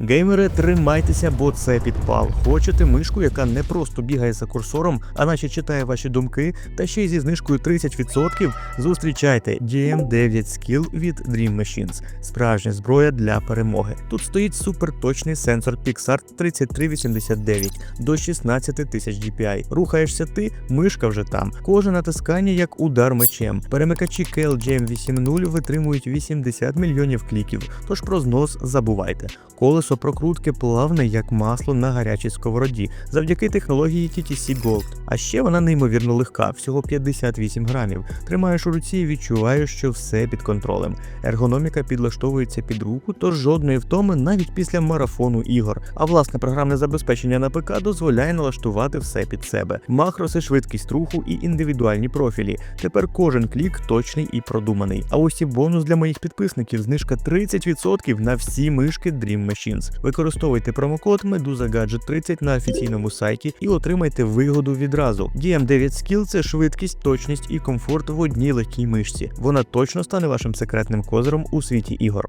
Геймери, тримайтеся, бо це підпал. Хочете мишку, яка не просто бігає за курсором, а наче читає ваші думки, та ще й зі знижкою 30%? Зустрічайте DM9 Skill від Dream Machines. Справжня зброя для перемоги. Тут стоїть суперточний сенсор Pixar 3389 до 16 тисяч DPI. Рухаєшся ти, мишка вже там. Кожне натискання як удар мечем. Перемикачі KLGM 8.0 витримують 80 мільйонів кліків, тож про знос забувайте. Колесо прокрутки плавне як масло на гарячій сковороді, завдяки технології TTC Gold. А ще вона неймовірно легка, всього 58 грамів. Тримаєш у руці і відчуваєш, що все під контролем. Ергономіка підлаштовується під руку, тож жодної втоми навіть після марафону ігор. А власне програмне забезпечення на ПК дозволяє налаштувати все під себе. Макроси, швидкість руху і індивідуальні профілі. Тепер кожен клік точний і продуманий. А ось і бонус для моїх підписників: знижка 30% на всі мишки Dream Machines. Використовуйте промокод MeduzaGadget30 на офіційному сайті і отримайте вигоду відразу. DM9 Skill – це швидкість, точність і комфорт в одній легкій мишці. Вона точно стане вашим секретним козиром у світі ігор.